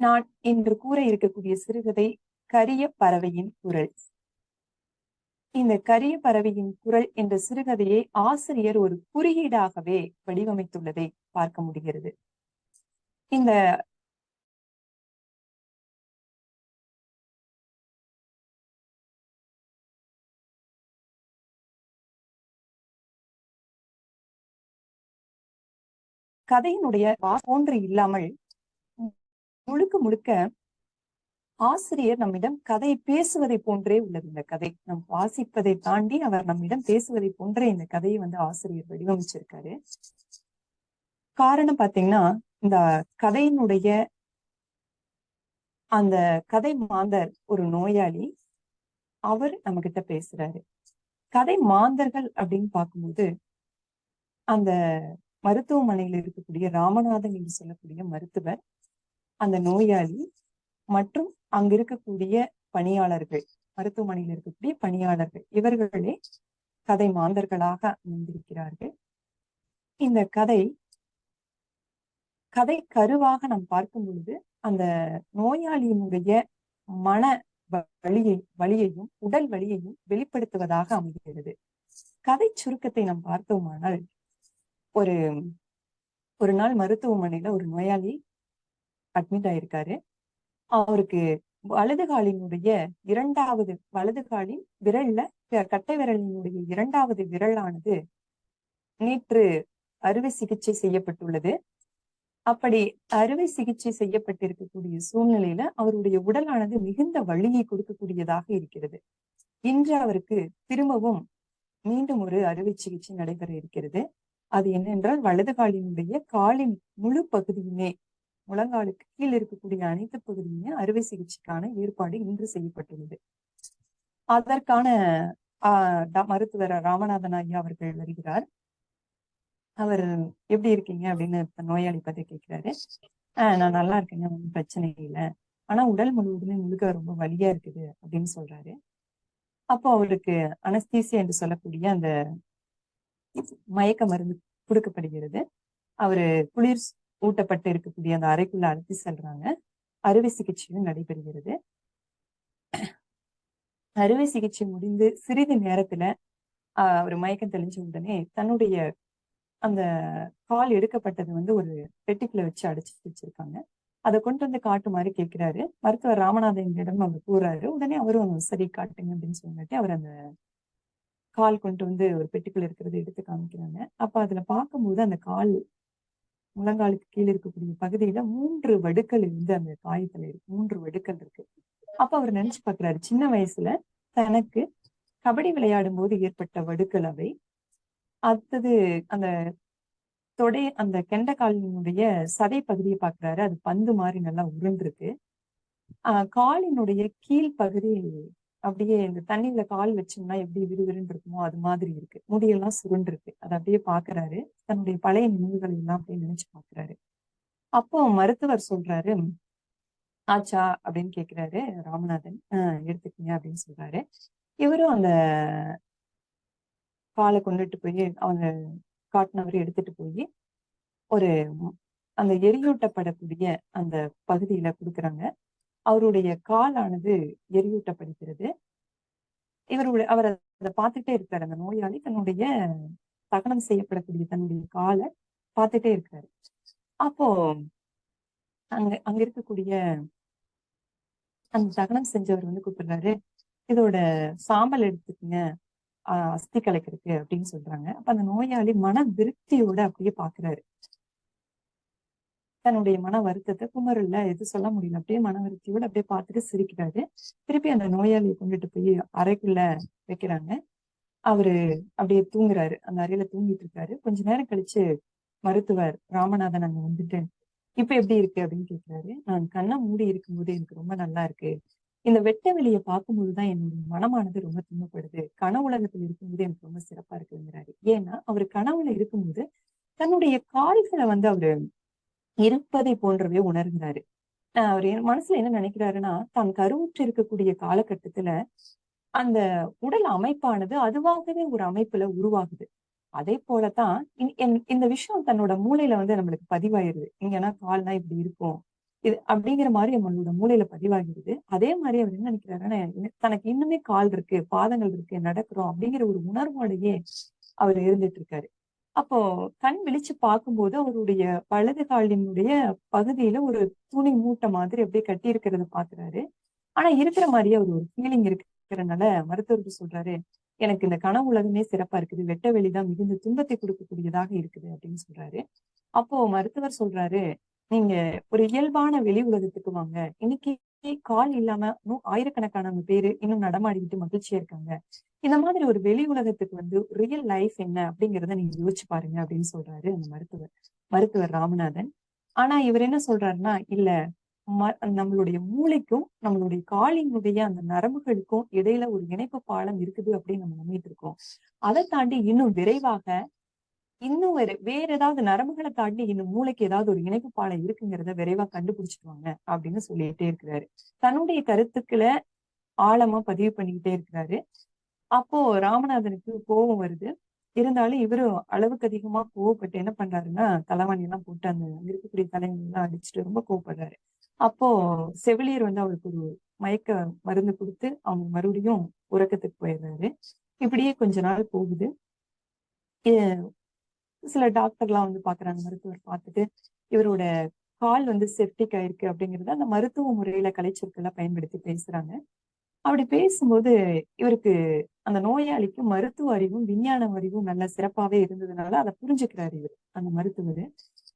நான் இன்று கூற இருக்கக்கூடிய சிறுகதை கரிய பறவையின் குரல். இந்த கரிய பறவையின் குரல் என்ற சிறுகதையை ஆசிரியர் ஒரு குறியீடாகவே வடிவமைத்துள்ளதை பார்க்க முடிகிறது. இந்த கதையினுடைய போன்று இல்லாமல் முழுக்க முழுக்க ஆசிரியர் நம்மிடம் கதை பேசுவதை போன்றே உள்ளது. இந்த கதை நம் வாசிப்பதை தாண்டி அவர் நம்மிடம் பேசுவதை போன்றே இந்த கதையை வந்து ஆசிரியர் வடிவமைச்சிருக்காரு. காரணம் பாத்தீங்கன்னா இந்த கதையினுடைய அந்த கதை மாந்தர் ஒரு நோயாளி அவர் நம்ம கிட்ட பேசுறாரு. கதை மாந்தர்கள் அப்படின்னு பார்க்கும்போது அந்த மருத்துவமனையில் இருக்கக்கூடிய ராமநாதன் என்று சொல்லக்கூடிய மருத்துவர் அந்த நோயாளி மற்றும் அங்க இருக்கக்கூடிய பணியாளர்கள் மருத்துவமனையில் இருக்கக்கூடிய பணியாளர்கள் இவர்களே கதை மாந்தர்களாக அமைந்திருக்கிறார்கள். இந்த கதை கதை கருவாக நாம் பார்க்கும் பொழுது அந்த நோயாளியினுடைய மன வழியை வழியையும் உடல் வழியையும் வெளிப்படுத்துவதாக அமைகிறது. கதை சுருக்கத்தை நாம் பார்த்தோமானால் ஒரு ஒரு நாள் மருத்துவமனையில ஒரு நோயாளி அட்மிட் ஆயிருக்காரு. அவருக்கு வலது காலினுடைய இரண்டாவது வலது காலின் விரல்ல கட்டை விரலினுடைய இரண்டாவது விரலானது நேற்று அறுவை சிகிச்சை செய்யப்பட்டுள்ளது. அப்படி அறுவை சிகிச்சை செய்யப்பட்டிருக்கக்கூடிய சூழ்நிலையில அவருடைய உடலானது மிகுந்த வழியை கொடுக்கக்கூடியதாக இருக்கிறது. இன்று அவருக்கு திரும்பவும் மீண்டும் ஒரு அறுவை சிகிச்சை நடைபெற இருக்கிறது. அது என்னென்றால் வலது காலினுடைய காலின் முழு பகுதியுமே முழங்காலுக்கு கீழ் இருக்கக்கூடிய அனைத்து பகுதியுமே அறுவை சிகிச்சைக்கான ஏற்பாடு இன்று செய்யப்பட்டுள்ளது. அதற்கான மருத்துவர் ராமநாதன் ஐயா அவர்கள் வருகிறார். அவர் எப்படி இருக்கீங்க அப்படின்னு நோயாளி பத்தி கேட்கிறாரு ஆஹ் நான் நல்லா இருக்கேங்க ஒன்றும் பிரச்சனை இல்லை. ஆனா உடல் முழுவதுமே முழுக்க ரொம்ப வலியா இருக்குது அப்படின்னு சொல்றாரு. அப்போ அவருக்கு அனஸ்தீசியா என்று சொல்லக்கூடிய அந்த மயக்க மருந்து கொடுக்கப்படுகிறது. அவரு குளிர் ஊட்டப்பட்டு இருக்கக்கூடிய அந்த அறைக்குள்ள அழைத்து செல்றாங்க. அறுவை சிகிச்சையும் நடைபெறுகிறது. அறுவை சிகிச்சை முடிந்து சிறிது நேரத்துல ஆஹ் அவர் மயக்கம் தெளிஞ்ச உடனே தன்னுடைய அந்த கால் எடுக்கப்பட்டது வந்து ஒரு பெட்டிக்குள்ள வச்சு அடைச்சு வச்சிருக்காங்க. அதை கொண்டு வந்து காட்டு மாதிரி கேட்கிறாரு. மருத்துவர் ராமநாதனிடம் அவர் கூறாரு. உடனே அவரும் சரி காட்டுங்க அப்படின்னு சொல்லிட்டு அவர் அந்த கால் கொண்டு வந்து ஒரு பெட்டிக்குள்ள இருக்கிறத எடுத்து காமிக்கிறாங்க. அப்ப அதுல பார்க்கும்போது அந்த கால் முழங்காலுக்கு கீழே இருக்கக்கூடிய பகுதியில மூன்று வடுக்கள் இருந்து அந்த காயத்துல இருக்கு மூன்று வடுக்கள் இருக்கு. அப்ப அவர் நினைச்சு பாக்குறாரு சின்ன வயசுல தனக்கு கபடி விளையாடும் போது ஏற்பட்ட வடுக்கள் அவை. அடுத்தது அந்த தொடை அந்த கெண்டைக்காலினுடைய சதை பகுதியை பாக்குறாரு அது பந்து மாதிரி நல்லா உருண்டிருக்கு. ஆஹ் காலினுடைய கீழ் பகுதி அப்படியே இந்த தண்ணியில கால் வச்சோம்னா எப்படி விறுவிறுன்னு இருக்குமோ அது மாதிரி இருக்கு. முடியெல்லாம் சுருண்டிருக்கு அதை அப்படியே பாக்குறாரு. தன்னுடைய பழைய நினைவுகளை எல்லாம் அப்படியே நினைச்சு பாக்குறாரு. அப்போ மருத்துவர் சொல்றாரு ஆச்சா அப்படின்னு கேக்குறாரு ராமநாதன். ஆஹ் எடுத்துக்கீங்க அப்படின்னு சொல்றாரு. இவரும் அந்த காலை கொண்டுட்டு போய் அவங்க காட்டினவரை எடுத்துட்டு போய் ஒரு அந்த எரியூட்டப்படக்கூடிய அந்த பகுதியில கொடுக்குறாங்க. அவருடைய காலானது எரியூட்டப்படுகிறது. இவருடைய அவர் அதை பார்த்துட்டே இருக்காரு. அந்த நோயாளி தன்னுடைய தகனம் செய்யப்படக்கூடிய தன்னுடைய காலை பார்த்துட்டே இருக்காரு. அப்போ அங்க அங்க இருக்கக்கூடிய அந்த தகனம் செஞ்சவர் வந்து கூப்பிடுறாரு இதோட சாம்பல் எடுத்துக்கங்க. அஸ்தி கலைக்கிறதுக்கு அப்படின்னு சொல்றாங்க. அப்ப அந்த நோயாளி மன திருப்தியோட அப்படியே பாக்குறாரு தன்னுடைய மன வருத்தத்தை குமரல்ல எது சொல்ல முடியல. அப்படியே மன வருத்தியோட அப்படியே பார்த்துட்டு சிரிக்கிறாரு. திருப்பி அந்த நோயாளியை கொண்டுட்டு போய் அறைக்குள்ள வைக்கிறாங்க. அவரு அப்படியே தூங்குறாரு. அந்த அறையில தூங்கிட்டு இருக்காரு. கொஞ்ச நேரம் கழிச்சு மருத்துவர் ராமநாதன் அங்க வந்துட்டு இப்ப எப்படி இருக்கு? அப்படின்னு கேக்குறாரு. நான் கண்ணை மூடி இருக்கும்போது எனக்கு ரொம்ப நல்லா இருக்கு. இந்த வெட்ட வெளியை பார்க்கும்போதுதான் என்னுடைய மனமானது ரொம்ப துன்பப்படுது கன உலகத்தில் இருக்கும்போது எனக்கு ரொம்ப சிறப்பா இருக்குங்கிறாரு. ஏன்னா அவர் கனவுல இருக்கும்போது தன்னுடைய கால்களை வந்து அவரு இருப்பதை போன்றவே உணர்கிறாரு. அவர் மனசுல என்ன நினைக்கிறாருன்னா தான் கருவுற்று இருக்கக்கூடிய காலகட்டத்துல அந்த உடல் அமைப்பானது அதுவாகவே ஒரு அமைப்புல உருவாகுது. அதே போலதான் இந்த விஷயம் தன்னோட மூளையில வந்து நம்மளுக்கு பதிவாயிருது. இங்கன்னா கால்னா இப்படி இருக்கும். இது அப்படிங்கிற மாதிரி நம்மளோட மூளையில பதிவாகிறது அதே மாதிரி அவர் என்ன நினைக்கிறாருன்னா தனக்கு இன்னுமே கால் இருக்கு பாதங்கள் இருக்கு நடக்கிறோம் அப்படிங்கிற ஒரு உணர்வோடையே அவர் இருந்துட்டு இருக்காரு. அப்போ கண் விழிச்சு பார்க்கும்போது அவருடைய வலது காலினுடைய பகுதியில ஒரு துணி மூட்டை மாதிரி அப்படியே கட்டி இருக்கிறத பாக்குறாரு ஆனா இருக்கிற மாதிரியே அவர் ஒரு ஃபீலிங் இருக்கிறனால மருத்துவர்கள் சொல்றாரு எனக்கு இந்த கனவு உலகமே சிறப்பா இருக்குது. வெட்ட வெளிதான் மிகுந்த துன்பத்தை கொடுக்கக்கூடியதாக இருக்குது அப்படின்னு சொல்றாரு. அப்போ மருத்துவர் சொல்றாரு நீங்க ஒரு இயல்பான வெளி உலகத்துக்கு வாங்க. இன்னைக்கு கால் இல்லாம ஆயிரக்கணக்கான பேரு இன்னும் நடமாடிக்கிட்டு மகிழ்ச்சியா இருக்காங்க. இந்த மாதிரி ஒரு வெளி உலகத்துக்கு வந்து ரியல் லைஃப் என்ன அப்படிங்கறத நீங்க யோசிச்சு பாருங்க அப்படின்னு சொல்றாரு அந்த மருத்துவர். மருத்துவர் ராமநாதன். ஆனா இவர் என்ன சொல்றாருன்னா இல்ல ம- நம்மளுடைய மூளைக்கும் நம்மளுடைய காலினுடைய அந்த நரம்புகளுக்கும் இடையில ஒரு இணைப்பு பாலம் இருக்குது அப்படின்னு நம்ம நம்பிட்டு இருக்கோம் அதை தாண்டி இன்னும் விரைவாக இன்னும் வேற வேற ஏதாவது நரம்புகளை தாண்டி இந்த மூளைக்கு ஏதாவது ஒரு இணைப்பு பாலம் இருக்குங்கிறத விரைவா கண்டுபிடிச்சிட்டு வாங்க அப்படின்னு சொல்லிட்டே இருக்கிறாரு. தன்னுடைய கருத்துக்களை ஆழமா பதிவு பண்ணிக்கிட்டே இருக்கிறாரு. அப்போ ராமநாதனுக்கு கோபம் வருது. இருந்தாலும் இவரும் அளவுக்கு அதிகமா கோவப்பட்டு என்ன பண்றாருன்னா தலைவாணி எல்லாம் போட்டு அந்த இருக்கக்கூடிய தலைவணி எல்லாம் அடிச்சுட்டு ரொம்ப கோவப்படுறாரு. அப்போ செவிலியர் வந்து அவருக்கு ஒரு மயக்க மருந்து கொடுத்து அவங்க மறுபடியும் உறக்கத்துக்கு போயிடுறாரு. இப்படியே கொஞ்ச நாள் போகுது. சில டாக்டர்லாம் வந்து பாக்குறாங்க மருத்துவர் பார்த்துட்டு. இவரோட கால் வந்து செப்டிக் ஆயிருக்கு அப்படிங்கறத அந்த மருத்துவ முறையில கலைச்சொற்களை பயன்படுத்தி பேசுறாங்க. அப்படி பேசும்போது இவருக்கு அந்த நோயாளிக்கு மருத்துவ அறிவும் விஞ்ஞான அறிவும் நல்ல சிறப்பாவே இருந்ததுனால அதை புரிஞ்சுக்கிறாரு இவர் அந்த மருத்துவர்.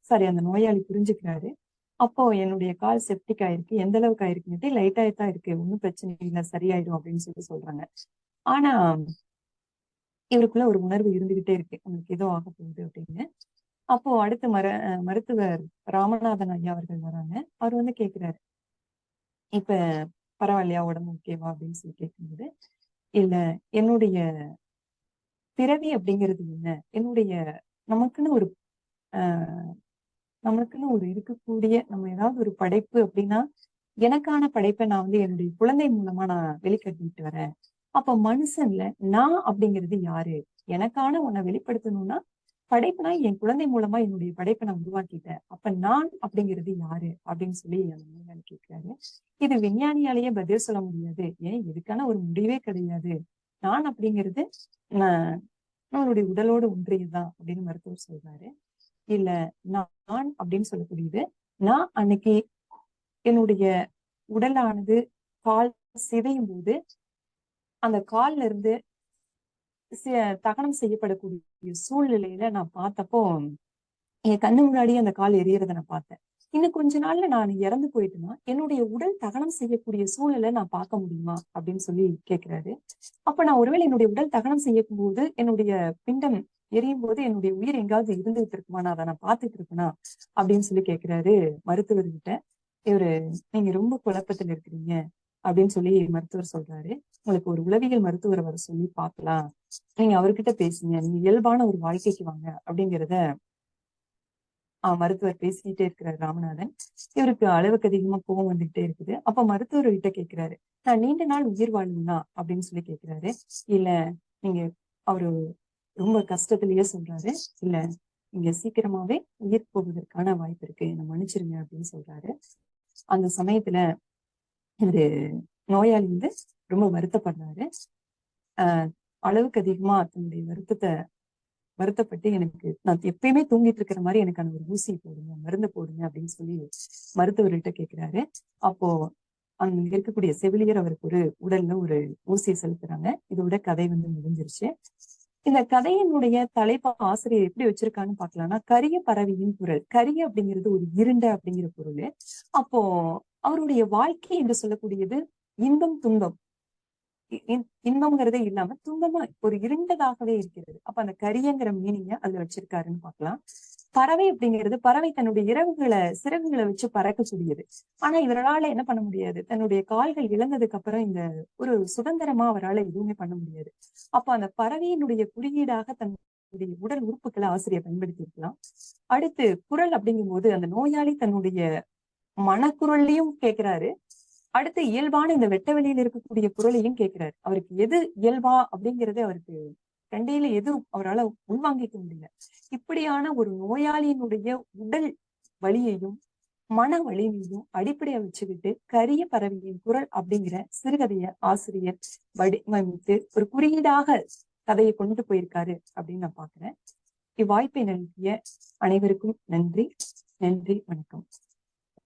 சாரி அந்த நோயாளி புரிஞ்சுக்கிறாரு. அப்போ என்னுடைய கால் செப்டிக் ஆயிருக்கு எந்த அளவுக்கு ஆயிருக்குன்னு லைட் ஆயிட்டா இருக்கு ஒன்றும் பிரச்சனை இல்லை சரியாயிடும் அப்படின்னு சொல்லி சொல்றாங்க. ஆனா இவருக்குள்ள ஒரு உணர்வு இருந்துகிட்டே இருக்கு. உங்களுக்கு ஏதோ ஆக போகுது அப்படின்னு. அப்போ அடுத்து மர மருத்துவர் ராமநாதன் ஐயா அவர்கள் வராங்க. அவர் வந்து கேக்குறாரு. இப்ப பரவாயில்லையா உடம்பு ஓகேவா அப்படின்னு சொல்லி கேட்கும்போது இல்ல என்னுடைய பிறவி அப்படிங்கிறது என்ன? என்னுடைய நமக்குன்னு ஒரு ஆஹ் நமக்குன்னு ஒரு இருக்கக்கூடிய நம்ம ஏதாவது ஒரு படைப்பு அப்படின்னா எனக்கான படைப்பை நான் வந்து என்னுடைய குழந்தை மூலமா நான் வெளிக்கட்டிட்டு வரேன். அப்ப மனுஷன்ல நான் அப்படிங்கிறது யாரு? எனக்கான உன்னை வெளிப்படுத்தணும்னா படைப்புனா என் குழந்தை மூலமா என்னுடைய படைப்பை நான் உருவாக்கிட்டேன். அப்ப நான் அப்படிங்கிறது யாரு? அப்படின்னு சொல்லி விஞ்ஞானி கேட்கிறாரு. இது விஞ்ஞானியாலேயே பதில் சொல்ல முடியாது. ஏன்? இதுக்கான ஒரு முடிவே கிடையாது. நான் அப்படிங்கிறது நம்மளுடைய உடலோடு ஒன்றியதுதான் அப்படின்னு மருத்துவர் சொல்றாரு. இல்ல நான் அப்படின்னு சொல்லக்கூடியது நான் அன்னைக்கு என்னுடைய உடலானது கால் சிதையும் போது அந்த கால்ல இருந்து தகனம் செய்யப்படக்கூடிய சூழ்நிலையில நான் பார்த்தப்போ என் கண்ணு முன்னாடி அந்த கால் எரியறத நான் பார்த்தேன். இன்னும் கொஞ்ச நாள்ல நான் இறந்து போயிட்டுனா என்னுடைய உடல் தகனம் செய்யக்கூடிய சூழலை நான் பார்க்க முடியுமா அப்படின்னு சொல்லி கேட்கிறாரு அப்ப நான் ஒருவேளை என்னுடைய உடல் தகனம் செய்யும் போது என்னுடைய பிண்டம் எரியும் போது என்னுடைய உயிர் எங்காவது இருந்துகிட்டு இருக்குமா நான் அதை நான் பார்த்துட்டு இருக்கேனா? அப்படின்னு சொல்லி கேட்கிறாரு மருத்துவர்கிட்ட. இவரு நீங்க ரொம்ப குழப்பத்துல இருக்கிறீங்க. அப்படின்னு சொல்லி மருத்துவர் சொல்றாரு. உங்களுக்கு ஒரு உளவியல் மருத்துவரை வர சொல்லி பார்க்கலாம். நீங்க அவர்கிட்ட பேசுங்க. நீங்க இயல்பான ஒரு வாழ்க்கைக்கு வாங்க அப்படிங்கிறத ஆஹ் மருத்துவர் பேசிக்கிட்டே இருக்கிறார் ராமநாதன். இவருக்கு அளவுக்கு அதிகமா கோவம் வந்துகிட்டே இருக்குது. அப்ப மருத்துவர் கிட்ட கேக்குறாரு நான் நீண்ட நாள் உயிர் வாழணும்னா அப்படின்னு சொல்லி கேக்குறாரு இல்ல நீங்க அவரு ரொம்ப கஷ்டத்திலேயே சொல்றாரு. இல்ல நீங்க சீக்கிரமாவே உயிர் போவதற்கான வாய்ப்பு இருக்கு. என்ன மன்னிச்சிருங்க அப்படின்னு சொல்றாரு. அந்த சமயத்துல ஒரு நோயாளி வந்து ரொம்ப வருத்தப்படுறாரு. ஆஹ் அளவுக்கு அதிகமா தன்னுடைய வருத்தத்தை வருத்தப்பட்டு எனக்கு நான் எப்பயுமே தூங்கிட்டு இருக்கிற மாதிரி எனக்கான ஒரு ஊசி போடுங்க மருந்து போடுங்க அப்படின்னு சொல்லி மருத்துவர்கிட்ட கேட்கிறாரு அப்போ அங்க இருக்கக்கூடிய செவிலியர் அவருக்கு ஒரு உடல்ல ஒரு ஊசியை செலுத்துறாங்க. இதோட கதை வந்து முடிஞ்சிருச்சு. இந்த கதையினுடைய தலைப்பு ஆசிரியர் எப்படி வச்சிருக்கான்னு பாக்கலாம்னா கரிய பறவையின் குரல். கரிய அப்படிங்கிறது ஒரு இருண்ட அப்படிங்கிற பொருள். அப்போ அவருடைய வாழ்க்கை என்று சொல்லக்கூடியது இன்பம் துன்பம். இ- இன்- இன்பம்ங்கிறதே இல்லாம துன்பமா ஒரு இருண்டதாகவே இருக்கிறது. அப்ப அந்த கரியங்கிற மீனிங்க அதுல வச்சிருக்காருன்னு பாக்கலாம் பறவை அப்படிங்கிறது பறவை தன்னுடைய இரவுகளை சிறகுகளை வச்சு பறக்கக்கூடியது. ஆனா இவரால என்ன பண்ண முடியாது? தன்னுடைய கால்கள் இழந்ததுக்கு அப்புறம் இந்த ஒரு சுதந்திரமா அவரால எதுவுமே பண்ண முடியாது. அப்ப அந்த பறவையினுடைய குறியீடாக தன்னுடைய உடல் உறுப்புகளை ஆசிரியர் பயன்படுத்தி இருக்கலாம் அடுத்து குரல் அப்படிங்கும்போது அந்த நோயாளி தன்னுடைய மனக்குரல்லையும் கேட்கிறாரு அடுத்து இயல்பான இந்த வெட்ட வெளியில இருக்கக்கூடிய குரலையும் கேட்கிறாரு அவருக்கு எது இயல்பா அப்படிங்கறது அவருக்கு ரெண்டையில எதுவும் அவரால உள்வாங்கிக்க முடியல. இப்படியான ஒரு நோயாளியினுடைய உடல் வலியையும் மன வலிமையும் அடிப்படையா வச்சுக்கிட்டு கரிய பறவையின் குரல் அப்படிங்கிற சிறுகதைய ஆசிரியர் வடிவமைத்து ஒரு குறியீடாக கதையை கொண்டு போயிருக்காரு அப்படின்னு நான் பாக்குறேன். இவ்வாய்ப்பை நல்கிய அனைவருக்கும் நன்றி. நன்றி வணக்கம்.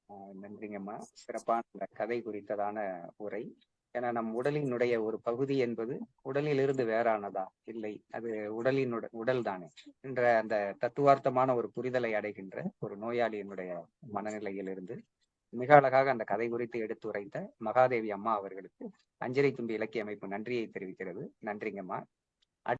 ஆஹ் நன்றிங்கம்மா. சிறப்பான கதை குறித்ததான உரை. ஏன்னா நம் உடலினுடைய ஒரு பகுதி என்பது உடலிலிருந்து வேறானதா? இல்லை அது உடலின் உடல் தானே என்ற அந்த தத்துவார்த்தமான ஒரு புரிதலை அடைகின்ற ஒரு நோயாளியினுடைய மனநிலையிலிருந்து மிக அழகாக அந்த கதை குறித்து எடுத்து உரைத்த மகாதேவி அம்மா அவர்களுக்கு அஞ்சலி தும்பி இலக்கிய அமைப்பு நன்றியை தெரிவிக்கிறது. நன்றிங்கம்மா.